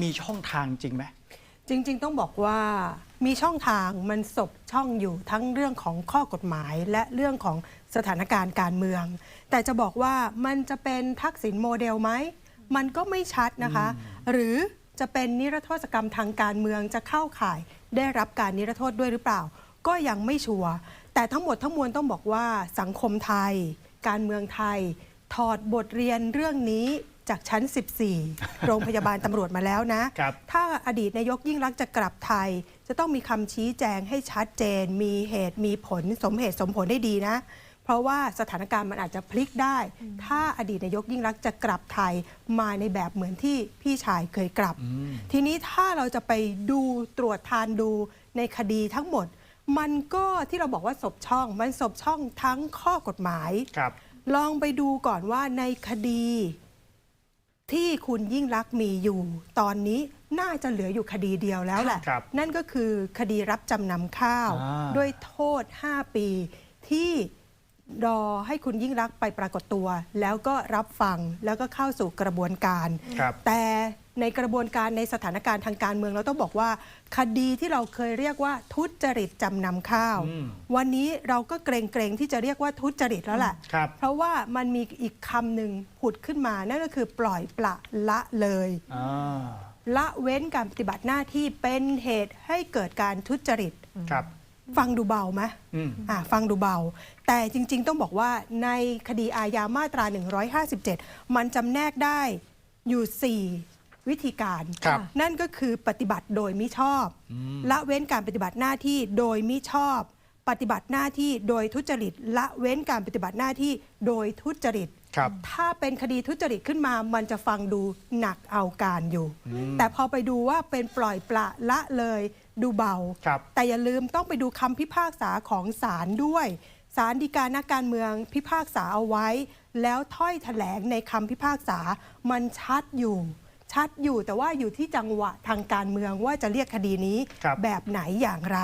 มีช่องทางจริงไหมจริง ๆ ต้องบอกว่ามีช่องทางมันสบช่องอยู่ทั้งเรื่องของข้อกฎหมาย และเรื่องของสถานการณ์การเมือง แต่จะบอกว่ามันจะเป็นทักษิณโมเดลไหมมันก็ไม่ชัดนะคะ หรือจะเป็นนิรโทษกรรมทางการเมืองจะเข้าข่าย ได้รับการนิรโทษด้วยหรือเปล่า ก็ยังไม่ชัวร์แต่ทั้งหมดทั้งมวลต้องบอกว่าสังคมไทย การเมืองไทย ถอดบทเรียนเรื่องนี้ จากชั้น 14 โรงพยาบาลตำรวจมาแล้วนะ ครับถ้าอดีตนายกยิ่งรักษณ์จะกลับไทย จะต้องมีคำชี้แจงให้ชัดเจน มีเหตุมีผลสมเหตุสมผลได้ดีนะ เพราะว่าสถานการณ์มันอาจจะพลิกได้ ถ้าอดีตนายกยิ่งรักษณ์จะกลับไทยมาในแบบเหมือนที่พี่ชายเคยกลับทีนี้ถ้าเราจะไปดูตรวจทานดูในคดีทั้งหมด มันก็ที่เราบอกว่าศพช่อง มันศพช่องทั้งข้อกฎหมาย ครับ ลองไปดูก่อนว่าในคดี ที่คุณยิ่งรักษณ์มีอยู่ ตอนนี้น่าจะเหลืออยู่คดีเดียวแล้วแหละ ครับนั่นก็คือคดีรับจำนำข้าว อ่า ด้วยโทษ 5 ปี ที่รอให้คุณยิ่งรักษณ์ไปปรากฏตัว แล้วก็รับฟังแล้วก็เข้าสู่กระบวนการ ครับ แต่ ในกระบวนการในสถานการณ์ทางการเมืองเราต้องบอกว่า คดีที่เราเคยเรียกว่าทุจริตจำนำข้าว อืมวันนี้เราก็เกรงเกรงๆที่จะเรียกว่าทุจริตแล้วแหละครับ เพราะว่ามันมีอีกคำหนึ่งผุดขึ้นมานั่นก็คือปล่อยปละละเลย อ่าละเว้นการปฏิบัติหน้าที่เป็นเหตุให้เกิดการทุจริต ครับฟังดูเบาไหมอืมอ่าฟังดูเบา แต่จริง ๆ ต้องบอกว่าในคดีอาญามาตรา 157 มันจำแนกได้อยู่ 4 วิธีการครับ นั่นก็คือปฏิบัติโดยมิชอบละเว้นการปฏิบัติหน้าที่โดยมิชอบ ปฏิบัติหน้าที่โดยทุจริต ละเว้นการปฏิบัติหน้าที่โดยทุจริต ครับ ถ้าเป็นคดีทุจริตขึ้นมา มันจะฟังดูหนักเอาการอยู่ แต่พอไปดูว่าเป็นปล่อยปละละเลยดูเบา ครับ แต่อย่าลืมต้องไปดูคำพิพากษาของศาลด้วย ศาลฎีกานักการเมืองพิพากษาเอาไว้ แล้วถ้อยแถลงในคำพิพากษามันชัดอยู่ ชัดอยู่แต่ว่าอยู่ที่จังหวะทางการเมืองว่าจะเรียกคดีนี้ครับ แบบไหนอย่างไร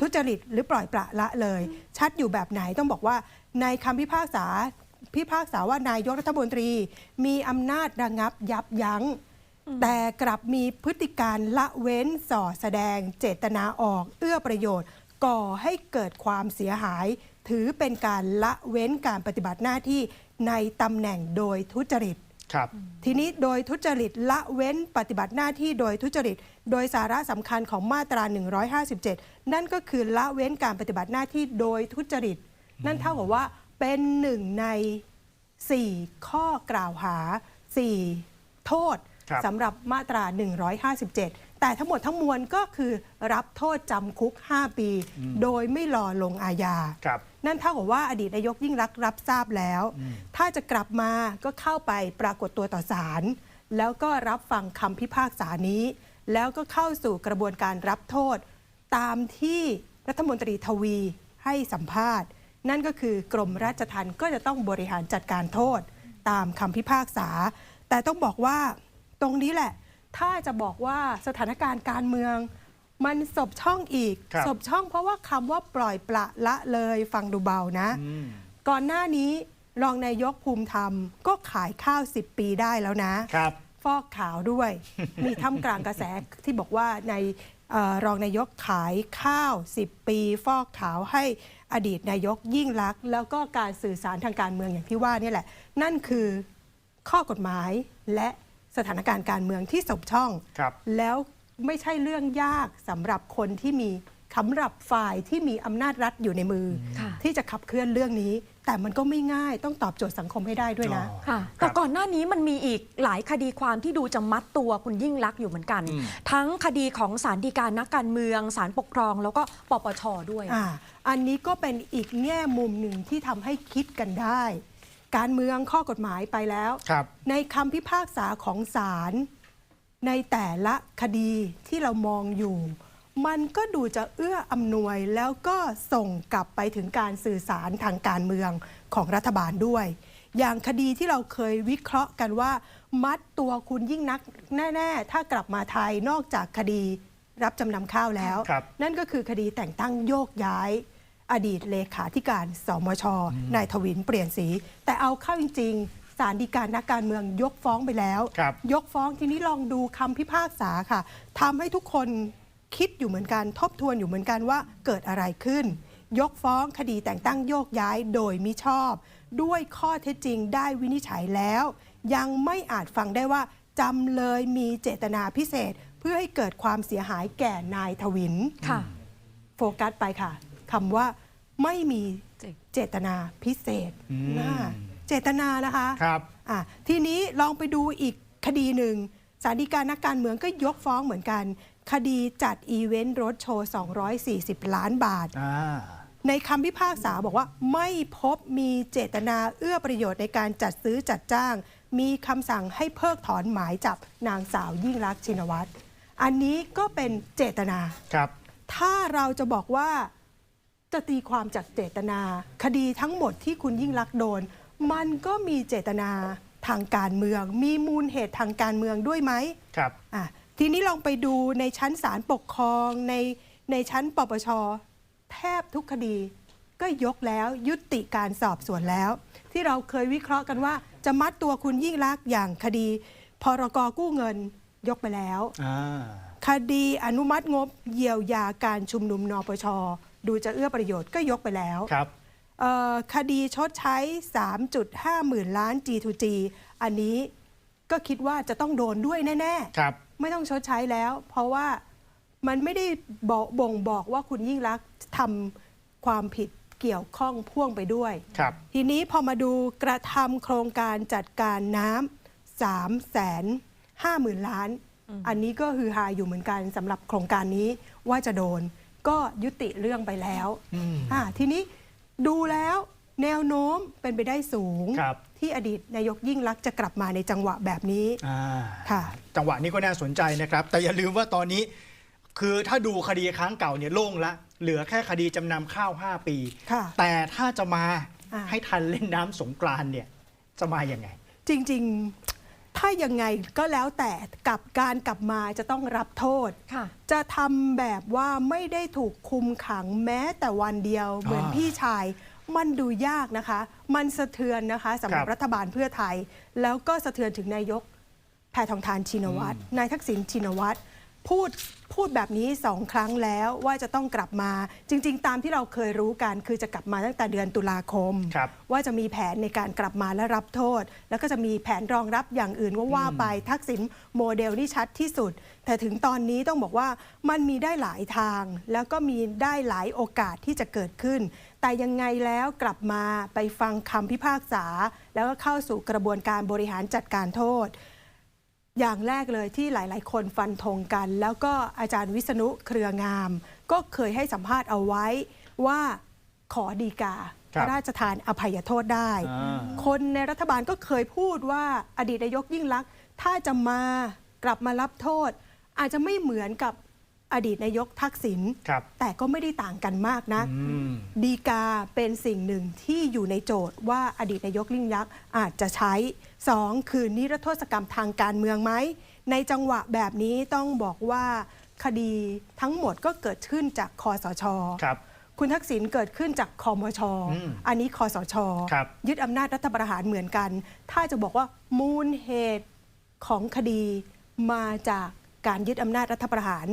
ทุจริตหรือปล่อยปละละเลย ชัดอยู่แบบไหนต้องบอกว่าในคำพิพากษาพิพากษาว่านายกรัฐมนตรี มีอำนาจระงับยับยั้ง แต่กลับมีพฤติการละเว้นส่อแสดงเจตนาออก เอื้อประโยชน์ ก่อให้เกิดความเสียหาย ถือเป็นการละเว้นการปฏิบัติหน้าที่ในตำแหน่งโดยทุจริต ครับทีนี้โดยทุจริตละเว้นปฏิบัติหน้าที่โดยทุจริต โดยสาระสำคัญของมาตรา 157 นั่นก็คือละเว้นการปฏิบัติหน้าที่โดยทุจริต นั่นเท่ากับว่าเป็นหนึ่งใน 4 ข้อกล่าวหา 4 โทษครับสำหรับมาตรา 157 แต่ทั้งหมดทั้งมวลก็คือรับโทษจำคุก 5 ปี โดยไม่รอลงอาญา ครับ นั่นเท่ากับว่าอดีตนายกยิ่งรักษณ์รับทราบแล้วถ้าจะกลับมาก็เข้าไปปรากฏตัวต่อศาลแล้วก็รับฟังคำพิพากษานี้ แล้วก็เข้าสู่กระบวนการรับโทษ ตามที่รัฐมนตรีทวีให้สัมภาษณ์ นั่นก็คือกรมราชทัณฑ์ก็จะต้องบริหารจัดการโทษ ตามคำพิพากษา แต่ต้องบอกว่าตรงนี้แหละ ถ้าจะบอกว่าสถานการณ์การเมือง มันสบช่องอีก ครับ สบช่องเพราะว่าคำว่าปล่อยปละละเลยฟังดูเบานะ อืม ก่อนหน้านี้รองนายกภูมิธรรม ก็ขายข้าว 10 ปีได้แล้วนะ ครับ ฟอกขาวด้วย มีท่ามกลางกระแสที่บอกว่าในเอ่อรองนายกขายข้าว 10 ปี ฟอกขาวให้อดีตนายกยิ่งลักษณ์แล้วก็การสื่อสารทางการเมืองอย่างที่ว่านี่แหละ นั่นคือข้อกฎหมายและ สถานการณ์การเมืองที่สบช่อง ครับ แล้วไม่ใช่เรื่องยากสำหรับคนที่มีสำหรับฝ่ายที่มีอำนาจรัฐอยู่ในมือ ค่ะ ที่จะขับเคลื่อนเรื่องนี้ แต่มันก็ไม่ง่ายต้องตอบโจทย์สังคมให้ได้ด้วยนะ อ๋อ ค่ะครัแต่บก่อนหน้านี้มันมีอีกหลายคดีความที่ดูจะมัดตัวคุณยิ่งลักษณ์อยู่เหมือนกัน อืม ทั้งคดีของศาลฎีกานักการเมืองศาลปกครอง แล้วก็ปปชด้วย อ่าอันนี้ก็เป็นอีกแง่มุมหนึ่งที่ทำให้คิดกันได้ การเมืองข้อกฎหมายไปแล้วครับในคำพิพากษาของศาลในแต่ละคดีที่เรามองอยู่ มันก็ดูจะเอื้ออำนวยแล้วก็ส่งกลับไปถึงการสื่อสารทางการเมืองของรัฐบาลด้วย อย่างคดีที่เราเคยวิเคราะห์กันว่า มัดตัวคุณยิ่งนักแน่ ๆ ถ้ากลับมาไทยนอกจากคดีรับจำนำข้าวแล้วครับนั่นก็คือคดีแต่งตั้งโยกย้าย อดีตเลขาธิการสมชนายทวินเปลี่ยนสี แต่เอาเข้าจริงๆศาลฎีกานักการเมืองยกฟ้องไปแล้วครับยกฟ้องทีนี้ลองดูคำพิพากษาค่ะทำให้ทุกคนคิดอยู่เหมือนกันทบทวนอยู่เหมือนกันว่าเกิดอะไรขึ้น ยกฟ้องคดีแต่งตั้งโยกย้ายโดยมิชอบ ด้วยข้อเท็จจริงได้วินิจฉัยแล้ว ยังไม่อาจฟังได้ว่าจำเลยมีเจตนาพิเศษ เพื่อให้เกิดความเสียหายแก่นายทวินค่ะโฟกัสไปค่ะ คำว่าไม่มีเจเจตนาพิเศษอืมน่าเจตนานะคะครับอะทีนี้ลองไปดูอีกคดีหนึ่งสารดีการนักการเมืองก็ยกฟ้องเหมือนกัน คดีจัดอีเวนต์รถโชว์ 240 ล้านบาทอ่าในคำพิพากษาบอกว่าไม่พบมีเจตนาเอื้อประโยชน์ในการจัดซื้อจัดจ้าง มีคำสั่งให้เพิกถอนหมายจับนางสาวยิ่งรักษณ์ชินวัตรอันนี้ก็เป็นเจตนาครับ ถ้าเราจะบอกว่า จะตีความจากเจตนา คดีทั้งหมดที่คุณยิ่งรักษณ์โดน มันก็มีเจตนาทางการเมือง มีมูลเหตุทางการเมืองด้วยไหมครับอะทีนี้ลองไปดูในชั้นศาลปกครองในในชั้นปปชแทบทุกคดี ก็ยกแล้วยุติการสอบสวนแล้ว ที่เราเคยวิเคราะห์กันว่า จะมัดตัวคุณยิ่งรักษณ์อย่างคดีพรกกู้เงินยกไปแล้วอ่าคดีอนุมัติงบเยียวยาการชุมนุมนปช ดูจะเอื้อประโยชน์ก็ยกไปแล้วครับเอ่อคดีชดใช้ 3.5 หมื่นล้าน G2G อันนี้ก็คิดว่าจะต้องโดนด้วยแน่ครับๆไม่ต้องชดใช้แล้ว เพราะว่ามันไม่ได้บอกบ่งบอกว่าคุณยิ่งรักษณ์ทำความผิดเกี่ยวข้องพ่วงไปด้วย ครับ ทีนี้พอมาดูกระทำโครงการจัดการน้ำสามแสนห้าหมื่นล้าน อันนี้ก็ฮือฮาอยู่เหมือนกันสำหรับโครงการนี้ว่าจะโดน ก็ยุติเรื่องไปแล้วอืมอ่าทีนี้ดูแล้วแนวโน้มเป็นไปได้สูง ครับที่อดีตนายกยิ่งรักษณ์จะกลับมาในจังหวะแบบนี้อ่าค่ะ จังหวะนี้ก็น่าสนใจนะครับ แต่อย่าลืมว่าตอนนี้ คือถ้าดูคดีครั้งเก่าเนี่ยโล่งละ เหลือแค่คดีจำนำข้าว 5 ปี ค่ะแต่ถ้าจะมาอ่า ให้ทันเล่นน้ำสงกรานต์เนี่ยจะมาอย่างไง จริง ๆ ถ้ายังไงก็แล้วแต่กับการกลับมาจะต้องรับโทษ ค่ะ จะทำแบบว่าไม่ได้ถูกคุมขังแม้แต่วันเดียวเหมือนอ่าพี่ชาย มันดูยากนะคะ มันสะเทือนนะคะสำหรับครับรัฐบาลเพื่อไทย แล้วก็สะเทือนถึงนายกแพทองทานชินวัตรนายทักษิณชินวัตร พูดพูดแบบนี้สองครั้งแล้วว่าจะต้องกลับมา จริง ๆ ตามที่เราเคยรู้กัน คือจะกลับมาตั้งแต่เดือนตุลาคมครับว่าจะมีแผนในการกลับมาและรับโทษ แล้วก็จะมีแผนรองรับอย่างอื่นว่าว่าไปทักษิณโมเดลนี่ชัดที่สุด แต่ถึงตอนนี้ต้องบอกว่ามันมีได้หลายทาง แล้วก็มีได้หลายโอกาสที่จะเกิดขึ้น แต่ยังไงแล้วกลับมาไปฟังคำพิพากษา แล้วก็เข้าสู่กระบวนการบริหารจัดการโทษ อย่างแรกเลยที่หลาย ๆ คนฟันธงกัน แล้วก็อาจารย์วิษณุเครืองาม ก็เคยให้สัมภาษณ์เอาไว้ว่าขอดีกาครับพระราชทานอภัยโทษได้อ่าคนในรัฐบาลก็เคยพูดว่าอดีตนายกยิ่งลักษณ์ถ้าจะมากลับมารับโทษ อาจจะไม่เหมือนกับ อดีตนายกทักษิณครับ แต่ก็ไม่ได้ต่างกันมากนะอืม ดีกาเป็นสิ่งหนึ่งที่อยู่ในโจทย์ว่าอดีตนายกยิ่งลักษณ์อาจจะใช้ 2. คือนิรโทษกรรมทางการเมืองไหม ในจังหวะแบบนี้ต้องบอกว่าคดีทั้งหมดก็เกิดขึ้นจากคอสช ครับ คุณทักษิณเกิดขึ้นจากคอมช อืมอันนี้คอสช ครับ ยึดอำนาจรัฐประหารเหมือนกัน ถ้าจะบอกว่ามูลเหตุของคดีมาจากการยึดอำนาจรัฐประหาร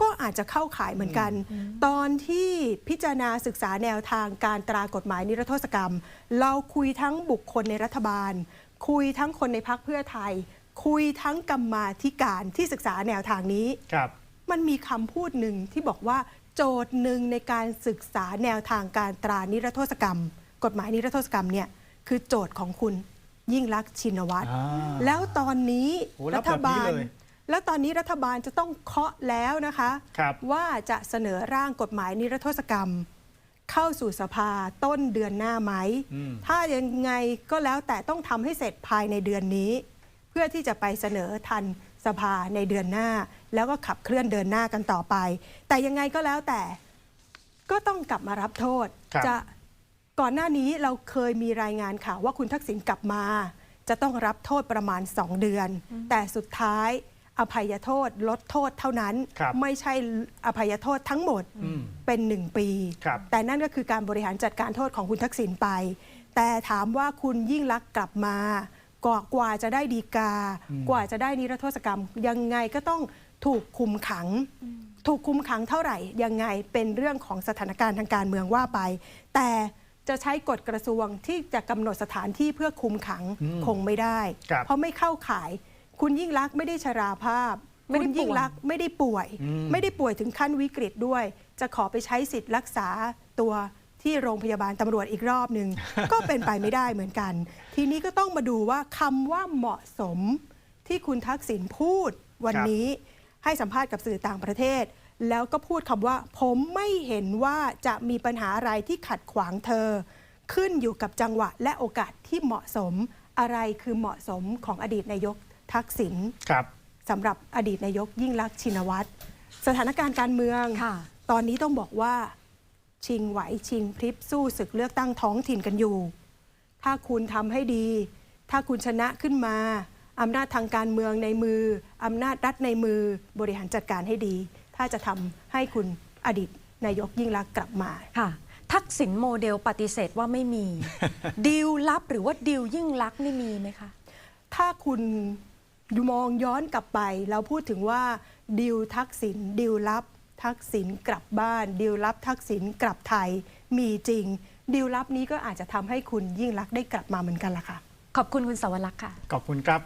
ก็อาจจะเข้าข่ายเหมือนกัน ตอนที่พิจารณาศึกษาแนวทางการตรากฎหมายนิรโทษกรรม เราคุยทั้งบุคคลในรัฐบาล คุยทั้งคนในพักเพื่อไทย คุยทั้งกรรมาธิการที่ศึกษาแนวทางนี้ครับ มันมีคำพูดหนึ่งที่บอกว่า โจทย์หนึ่งในการศึกษาแนวทางการตรานิรโทษกรรม กฎหมายนิรโทษกรรมเนี่ยคือโจทย์ของคุณยิ่งรักษณ์ชินวัตรอ่าแล้วตอนนี้โอ้รัรับฐแบบนี้บาลเลย แล้วตอนนี้รัฐบาลจะต้องเคาะแล้วนะคะครับว่าจะเสนอร่างกฎหมายนิรโทษกรรม เข้าสู่สภาต้นเดือนหน้าไหมอืมถ้ายังไงก็แล้วแต่ต้องทำให้เสร็จภายในเดือนนี้ เพื่อที่จะไปเสนอทันสภาในเดือนหน้า แล้วก็ขับเคลื่อนเดินหน้ากันต่อไป แต่ยังไงก็แล้วแต่ก็ต้องกลับมารับโทษครับจะก่อนหน้านี้เราเคยมีรายงานข่าวว่าคุณทักษิณกลับมา จะต้องรับโทษประมาณ 2 เดือน แต่สุดท้าย อภัยโทษลดโทษเท่านั้น ครับไม่ใช่อภัยโทษทั้งหมดอืมเป็นหนึ่งปี ครับ แต่นั่นก็คือการบริหารจัดการโทษของคุณทักษิณไป แต่ถามว่าคุณยิ่งลักษณ์กลับมากว่ากว่าจะได้ดีกาอืมกว่าจะได้นิรโทษกรรม ยังไงก็ต้องถูกคุมขัง ถูกคุมขังเท่าไหร่ ยังไงเป็นเรื่องของสถานการณ์ทางการเมืองว่าไป แต่จะใช้กฎกระทรวงที่จะกำหนดสถานที่เพื่อคุมขังอืมคงไม่ได้ ครับ เพราะไม่เข้าข่าย คุณยิ่งรักษณ์ไม่ได้ชราภาพ ไม่ได้คุณยิ่งป่วยรักษณ์ไม่ได้ป่วย อืม ไม่ได้ป่วยถึงขั้นวิกฤตด้วย จะขอไปใช้สิทธิ์รักษาตัวที่โรงพยาบาลตำรวจอีกรอบหนึ่ง ก็เป็นไปไม่ได้เหมือนกัน ทีนี้ก็ต้องมาดูว่าคำว่าเหมาะสมที่คุณทักษิณพูดวันนี้ให้สัมภาษณ์กับสื่อต่างประเทศ แล้วก็พูดคำว่า ผมไม่เห็นว่าจะมีปัญหาอะไรที่ขัดขวางเธอ ขึ้นอยู่กับจังหวะและโอกาสที่เหมาะสมอะไรคือเหมาะสมของอดีตนายก ทักษิณครับสำหรับอดีตนายกยิ่งลักษณ์ชินวัตรสถานการณ์การเมืองค่ะตอนนี้ต้องบอกว่าชิงไหวชิงพริบสู้ศึกเลือกตั้งท้องถิ่นกันอยู่ ถ้าคุณทำให้ดี ถ้าคุณชนะขึ้นมาอำนาจทางการเมืองในมืออำนาจรัฐในมือบริหารจัดการให้ดี ถ้าจะทำให้คุณอดีตนายกยิ่งลักษณ์กลับมาค่ะ ทักษิณโมเดลปฏิเสธว่าไม่มีดีลลับหรือว่าดีลยิ่งลักษณ์นี่มีไหมคะ ถ้าคุณ มองย้อนกลับไป เราพูดถึงว่าดิวทักษิณดิวลับ ทักษิณกลับบ้าน ดิวลับทักษิณกลับไทยมีจริง ดิวลับนี้ก็อาจจะทำให้คุณยิ่งรักษณ์ได้กลับมาเหมือนกันล่ะค่ะ ขอบคุณคุณสวรักษ์ค่ะ ขอบคุณครับ